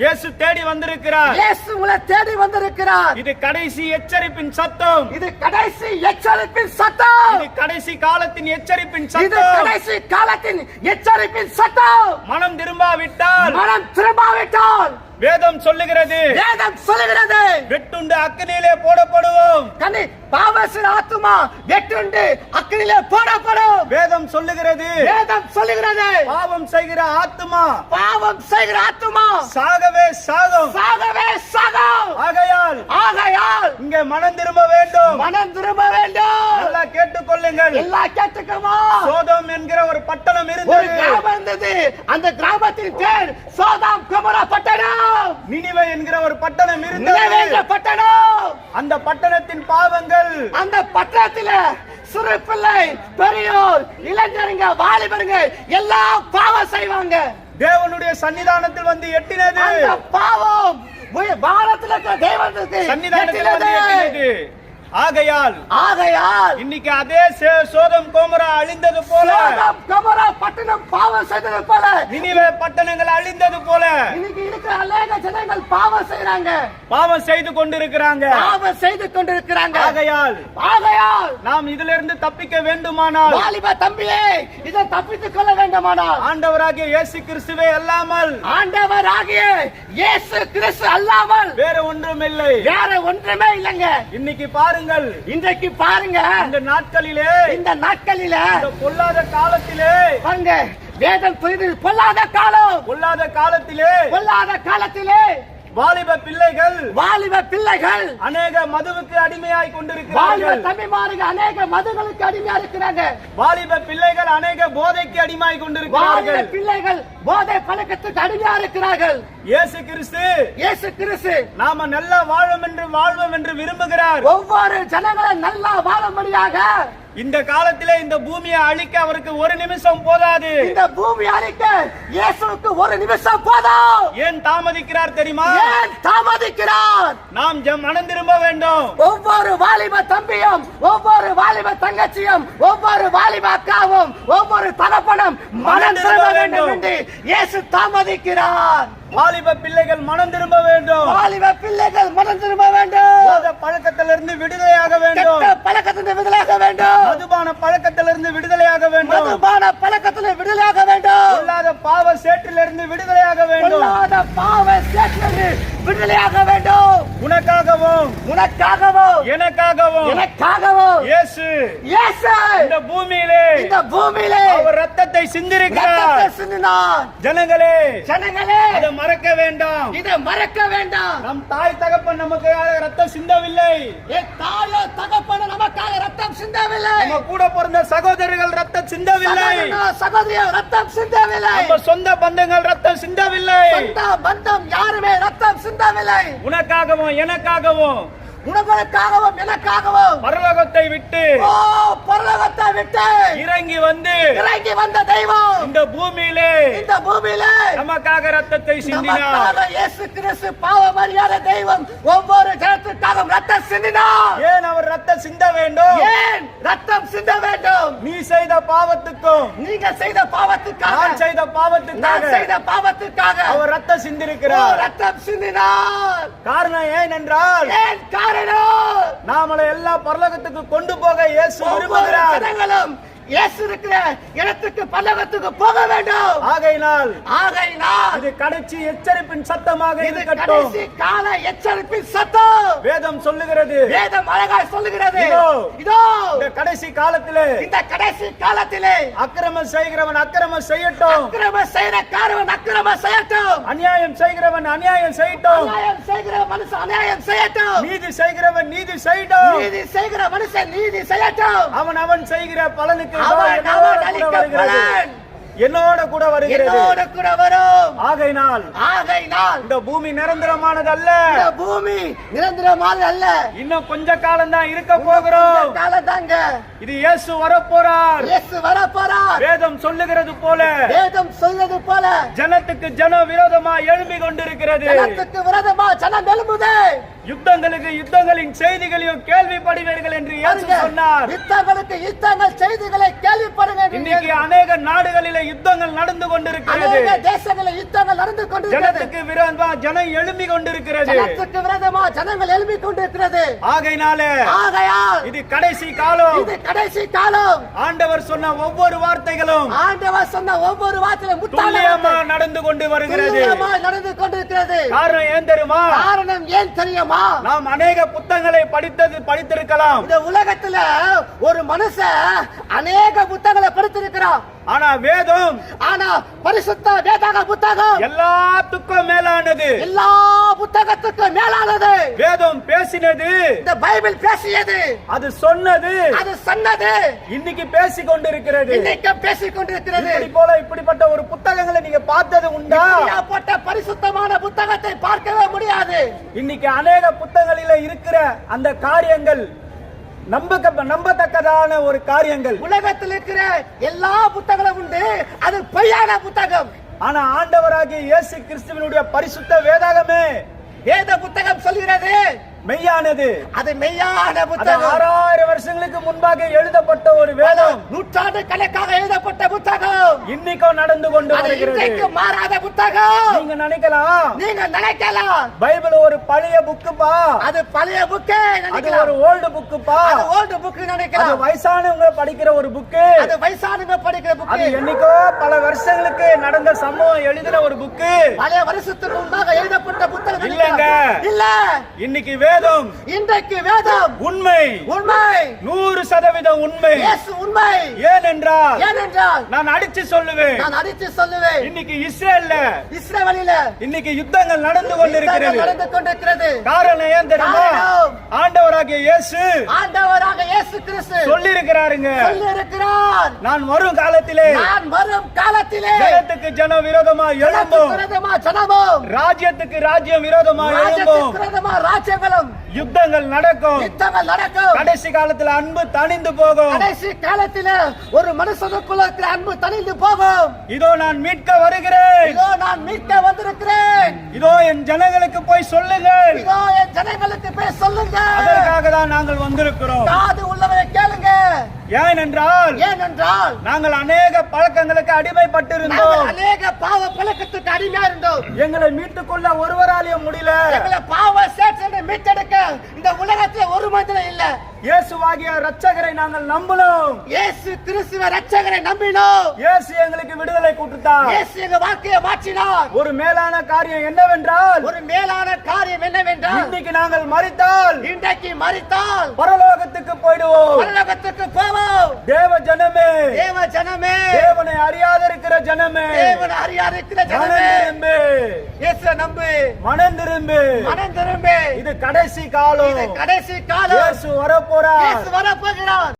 இயேசு தேடி வந்திருக்கிறார். இயேசு உங்களை தேடி வந்திருக்கிறார். இது கடைசி எச்சரிப்பின் சத்தம். இது கடைசி எச்சரிப்பின் சத்தம். இது கடைசி காலத்தின் எச்சரிப்பின் இது சத்தம். கடைசி காலத்தின் எச்சரிப்பின் சத்தம். மனம் திரும்பாவிட்டால். மனம் திரும்பாவிட்டால். வேதம் சொல்லுகிறது. வேதம் சொல்லுகிறது. வெட்டுண்டு அக்கினியிலே போடப்படுவோம். கண்ணி பாவசின் ஆத்துமா வெட்டுண்டு அக்கினிலே போடப்படும். வேதம் சொல்லுகிறது. வேதம் சொல்லுகிறது. பாவம் செய்கிற ஆத்துமா. பாவம் செய்கிற ஆத்துமா. சாகவே சாகும். சாகவே சாகும். ஆகையால் ஆகையால் இங்கே மனம் திரும்ப வேண்டும். மனம் திரும்ப வேண்டும். நல்லா கேட்டுக்கொள்ளுங்கள். எல்லாம் கேட்டுக்கமா. சோதம் என்கிற ஒரு பட்டணம் ஒரு இருந்தது கிராமம் இருந்தது. அந்த கிராமத்தின் பேர் சோதாம் நினிவே என்கிற ஒரு பட்டணம் இருந்தது. பட்டணம்! அந்த பட்டணத்தின் பாவங்கள் அந்த பட்டணத்துல சிறு பிள்ளை பெரியோர் இளைஞருங்க வாலிபருங்க எல்லாம் பாவம் செய்வாங்க. தேவனுடைய சன்னிதானத்தில் வந்து எட்டினது. பாவம் தெய்வத்துக்கு சன்னிதானத்தில் வந்து எட்டினது. ஆகையால் ஆகையால் இன்னைக்கு அதே சோதம் கோமரா அழிந்தது போல குமரா பட்டணம் பாவம் செய்தது போல நினிவே பட்டணங்கள் அழிந்தது போல இன்னைக்கு இருக்கிற அநேக ஜனங்கள் பாவம் செய்யறாங்க பாவம் செய்து கொண்டிருக்கிறாங்க. பாவம் செய்து கொண்டிருக்கிறாங்க. ஆகையால் ஆகையால் நாம் இதிலிருந்து தப்பிக்க வேண்டுமானால் வாலிப தம்பியே இதை தப்பித்துக் கொள்ள வேண்டுமானால் ஆண்டவராகிய இயேசு கிறிஸ்துவே அல்லாமல் ஆண்டவர் ஆகிய இயேசு கிறிஸ்து அல்லாமல் வேற ஒன்றும் இல்லை வேற ஒன்றுமே இல்லைங்க. இன்னைக்கு பாருங்கள். இன்றைக்கு பாருங்க. இந்த நாட்களிலே இந்த நாட்களில பொல்லாத காலத்திலே பாருங்க வேதம் பொல்லாத காலம். பொல்லாத காலத்திலே பொல்லாத காலத்திலே வாலிப பிள்ளைகள் வாலிப பிள்ளைகள் அநேக மதுவுக்கு அடிமையாய் கொண்டிருக்கிறார்கள். தம்பிமாருங்க அநேக மதுகளுக்கு அடிமையா இருக்கிறாங்க. வாலிப பிள்ளைகள் அநேக போதைக்கு அடிமாய் வாலிப கொண்டிருக்கிறார்கள் பிள்ளைகள் போதை பழக்கத்துக்கு அடிமையா இருக்கிறார்கள். இயேசு கிறிஸ்து. இயேசு கிறிஸ்து. நாம நல்லா வாழும் என்று வாழ்வோம் என்று விரும்புகிறார். ஒவ்வொரு ஜனங்களும் நல்லா வாழும்படியாக இந்த காலத்திலே இந்த பூமியை அழிக்க அவருக்கு ஒரு நிமிஷம் போதாது. இந்த பூமி அழிக்க இயேசுவுக்கு ஒரு நிமிஷம் போதும். ஏன் தாமதிக்கிறார் தெரியுமா? ஏன் தாமதிக்கிறார் நாம் ஜம் மனம் திரும்ப வேண்டும். ஒவ்வொரு வாலிப தம்பியும் ஒவ்வொரு வாலிப தங்கச்சியும் ஒவ்வொரு வாலிப அக்காவும் ஒவ்வொரு தகப்பனும் மனம் திரும்ப வேண்டும். என்று இயேசு தாமதிக்கிறார். வாலிப பிள்ளைகள் மனம் திரும்ப வேண்டும். வாலிப பிள்ளைகள் மனம் திரும்ப வேண்டும் பழக்கத்திலிருந்து விடுதலையாக வேண்டும். பழக்கத்திலிருந்து விடுதலாக வேண்டும். மதுபான பழக்கத்திலிருந்து விடுதலையாக வேண்டும். மதுபான பழக்கத்திலிருந்து விடுதலாக வேண்டும். பொல்லாத பாவ சேற்றிலிருந்து விடுதலையாக வேண்டும். பொல்லாத பாவ சேற்றிலிருந்து விடுதலையாக வேண்டும். உனக்காகவும் உனக்காகவும் எனக்காகவும் எனக்காகவும் இயேசு. இயேசு! இந்த பூமியிலே. இந்த பூமியிலே. அவர் ரத்தத்தை சிந்திருக்கிறார். சிந்தினார். ஜனங்களே. ஜனங்களே. அதை மறக்க வேண்டாம். இதை மறக்க வேண்டாம். நம் தாய் தகப்பன் நமக்கு ரத்தம் சிந்தவில்லை. என் தாயோ தகப்பன நமக்காக ரத்தம் சிந்தவில்லை. நம்ம கூட பிறந்த சகோதரர்கள் ரத்தம் சிந்தவில்லை. சகோதரனோ, சகோதரியோ ரத்தம் சிந்தவில்லை. நம்ம சொந்த பந்தங்கள் ரத்தம் சிந்தவில்லை. சொந்த பந்தம் யாருமே ரத்தம் சிந்தவில்லை. உனக்காகவும் எனக்காகவும் உணவனுக்காகவும் எனக்காகவும். பரலோகத்தை விட்டு ஓ பரலோகத்தை விட்டு இறங்கி வந்து இறங்கி வந்த தெய்வம். இந்த பூமியிலே இந்த பூமியில நமக்காக ரத்தத்தை சிந்தினார். இயேசு கிறிஸ்து பாவம் அறியாத தெய்வம் ஒவ்வொரு ஜனத்துக்காகவும் ரத்தம் சிந்தினார். ஏன் அவர் ரத்தம் சிந்த வேண்டும்? ஏன் ரத்தம் சிந்த வேண்டும்? நீ செய்த பாவத்துக்கும் நீங்க செய்த பாவத்துக்காக. நான் செய்த நான் பாவத்துக்காக செய்த பாவத்துக்காக. அவர் ரத்தம் சிந்திருக்கிறார். ரத்தம் சிந்தினார். காரணம் ஏன் என்றால் ஏன் காரணம் நாமளை எல்லா பரலோகத்துக்கு கொண்டு போக இயேசு விரும்புகிறார். இயேசு இருக்கிற இடத்துக்கு பல்லவத்துக்கு போக வேண்டும். ஆகையினால் ஆகையினால் இது கடைசி எச்சரிப்பின் சத்தமாக இது கடைசி கால எச்சரிப்பின் சத்தம். வேதம் சொல்லுகிறது. வேதம் அழகாய் சொல்லுகிறது. இதோ. இதோ இந்த கடைசி காலத்திலே இந்த கடைசி காலத்திலே அக்கிரமம் செய்கிறவன் அக்கிரமம் செய்யட்டும். அக்கிரம செய்யற காரவன் அக்கிரம செய்யட்டும். அநியாயம் செய்கிறவன் அநியாயம் செய்யட்டும். அநியாயம் செய்கிற மனுஷன் அநியாயம் செய்யட்டும். நீதி செய்கிறவன் நீதி செய்யட்டும். நீதி செய்கிற மனுஷன் நீதி செய்யட்டும். அவன் அவன் செய்கிற பலனுக்கு அவன் என்னோட கூட வருகிறது. என்னோட கூட வரும். ஆகையினால் ஆகையினால். இந்த பூமி நிரந்தரமானது அல்ல இந்த பூமி நிரந்தரமானது அல்ல இன்னும் கொஞ்ச காலம் தான் இருக்க போகிறோம். காலம் தாங்க இது இயேசு வரப்போறார். இயேசு வர போறார் வேதம் சொல்லுகிறது போல. வேதம் சொல்வது போல. ஜனத்துக்கு ஜன விரோதமா எழும்பி கொண்டிருக்கிறது. ஜனத்துக்கு விரதமா ஜனம் எழும்புதே. யுத்தங்களுக்கு யுத்தங்களின் செய்திகளையும் கேள்விப்படுவீர்கள் என்று இயேசு சொன்னார். யுத்தங்களுக்கு யுத்தங்கள் செய்திகளை கேள்விப்படுங்க என்று இன்னைக்கு அநேக நாடுகளிலே யுத்தங்கள் நடந்து கொண்டிருக்கிறது. தேசங்களில் யுத்தங்கள் நடந்து கொண்டிருக்கிறது. ஜனத்துக்கு விரோதமா ஜனம் எழும்பி கொண்டிருக்கிறது. ஜனத்துக்கு விரோதமா ஜனங்கள் எழுப்பிக் கொண்டிருக்கிறது. ஆகையினால ஆகையால் இது கடைசி காலம். இது கடைசி காலம். ஆண்டவர் சொன்ன ஒவ்வொரு வார்த்தைகளும் ஆண்டவர் சொன்ன ஒவ்வொரு வார்த்தையிலும் துல்லியமா நடந்து கொண்டு வருகிறது. நடந்து கொண்டிருக்கிறது. காரணம் ஏன் தெரியுமா? காரணம் ஏன் தெரியுமா? நாம் அநேக புத்தகங்களை படித்தது படித்திருக்கலாம். இந்த உலகத்துல ஒரு மனுஷன் அநேக புத்தகங்களை படித்திருக்கிறான். ஆனா வேதம் ஆனா பரிசுத்த வேதாக புத்தகம் எல்லாத்துக்கும் மேலானது. எல்லா புத்தகத்துக்கும் மேலானது. வேதம் பேசினது. இந்த பைபிள் பேசியது. அது சொன்னது. அது சொன்னது. இன்னைக்கு பேசி கொண்டிருக்கிறது இன்னைக்கு பேசிக் கொண்டிருக்கிறது இப்படி போல இப்படிப்பட்ட ஒரு புத்தகங்களை நீங்க பார்த்தது உண்டா? இப்படியாப்பட்ட பரிசுத்தமான புத்தகத்தை பார்க்கவே முடியாது. இன்னைக்கு அநேக புத்தகங்களில இருக்கிற அந்த காரியங்கள் நம்ப நம்பத்தக்கதான ஒரு காரியங்கள். உலகத்தில் இருக்கிற எல்லா புத்தகங்களும் உண்டு. அது பொய்யான புத்தகம். ஆனா ஆண்டவராகிய இயேசு கிறிஸ்துவனுடைய பரிசுத்த வேதாகமே. வேத புத்தகம் சொல்கிறது மெய்யானது. அது மெய்யான அது புத்தகம் ஆறாயிரம் வருஷங்களுக்கு முன்பாக எழுதப்பட்ட ஒரு வேதம். நூற்றாண்டு கணக்காக எழுதப்பட்ட புத்தகம். இன்னைக்கும் நடந்து கொண்டு அது வருகிறது. மாறாத புத்தகம். நீங்க நினைக்கலாம். நீங்க நினைக்கலாம். பைபிள் ஒரு பழைய புக்குப்பா. அது பழைய புக்கு அது ஒரு ஓல்டு புக்குப்பா. அது ஓல்டு புக்கு அது நினைக்கலாம் வயசானவங்க படிக்கிற ஒரு புக்கு. அது வயசானவங்க படிக்கிற அது புக்கு என்னைக்கோ பல வருஷங்களுக்கு நடந்த சம்பவம் எழுதின ஒரு புக்கு. பழைய வருஷத்துக்கு முன்பாக எழுதப்பட்ட புத்தகம் இல்லங்க. இல்ல. இன்னைக்கு வேதம். இன்றைக்கு வேதம். உண்மை. உண்மை. நூறு சதவீதம் உண்மை. உண்மை. ஏனென்றால் ஏனென்றால் நான் அடிச்சு சொல்லுவேன். நான் அடித்து சொல்லுவேன். இன்னைக்கு இஸ்ரேல்ல இஸ்ரவேலில இன்னைக்கு யுத்தங்கள் நடந்து கொண்டிருக்கிறது. நடந்து கொண்டிருக்கிறது. காரணம் ஏன் தெரியுமா. ஆண்டவராகிய இயேசு ஆண்டவராக இயேசு கிறிஸ்து. சொல்லி இருக்கிறாருங்க சொல்லி இருக்கிறார் நான் வரும் காலத்திலே நான் வரும் காலத்திலே ஜனத்துக்கு ஜன விரோதமா எழும்பும். விரோதமா ஜனமும். ராஜ்யத்துக்கு ராஜ்யம் விரோதமா எழும்பும். விரோதமா ராஜ்யங்களும் யுத்தங்கள் நடக்கும். யுத்தங்கள் நடக்கும். கடைசி காலத்துல அன்பு தணிந்து போகும். கடைசி காலத்தில ஒரு மனுஷனுக்குள்ள இருக்கிற அன்பு தணிந்து போகும். இதோ நான் மீட்க வருகிறேன். இதோ நான் மீட்க வந்திருக்கிறேன். இதோ என் ஜனங்களுக்கு போய் சொல்லுங்கள். இதோ என் ஜனங்களுக்கு போய் சொல்லுங்க அதற்காக தான் நாங்கள் வந்திருக்கிறோம். காது கேளுங்க ஏனென்றால் ஏனென்றால் நாங்கள் அநேக பழக்கங்களுக்கு அடிமைப்பட்டிருந்தோம். அநேக பாவ பழக்கத்துக்கு அடிமையா இருந்தோம் எங்களை மீட்டுக்கொள்ள ஒருவராலையும் முடியல. எங்களை பாவ சேட்சனை மீட்டெடுக்க இந்த உலகத்துல ஒரு மனிதனும் இல்ல. இயேசுவாகிய ரட்சகரை நாங்கள் நம்பணும் இயேசு கிறிஸ்துவ ரட்சகரை நம்பினோம். இயேசு எங்களுக்கு விடுதலை கொடுத்தார் இயேசு எங்க வாழ்க்கையை மாற்றினார். ஒரு மேலான காரியம் என்னவென்றால் ஒரு மேலான காரியம் என்னவென்றால் இன்னைக்கு நாங்கள் மறித்தால் இன்றைக்கு மறித்தால் பரலோகத்துக்கு போயிடுவோம் பரலோகத்துக்கு போவோம் தேவ ஜனமே தேவ ஜனமே தேவனை அறியாத இருக்கிற ஜனமே. தேவன் அறியாத இருக்கிற மனம் ஜனமே. திரும்பு இயேசுவை நம்பு. மனம் திரும்பு மனம் திரும்பு இது கடைசி காலம். இது கடைசி காலம். இயேசு வரப்போறார். இயேசு வரப்போகிறார்.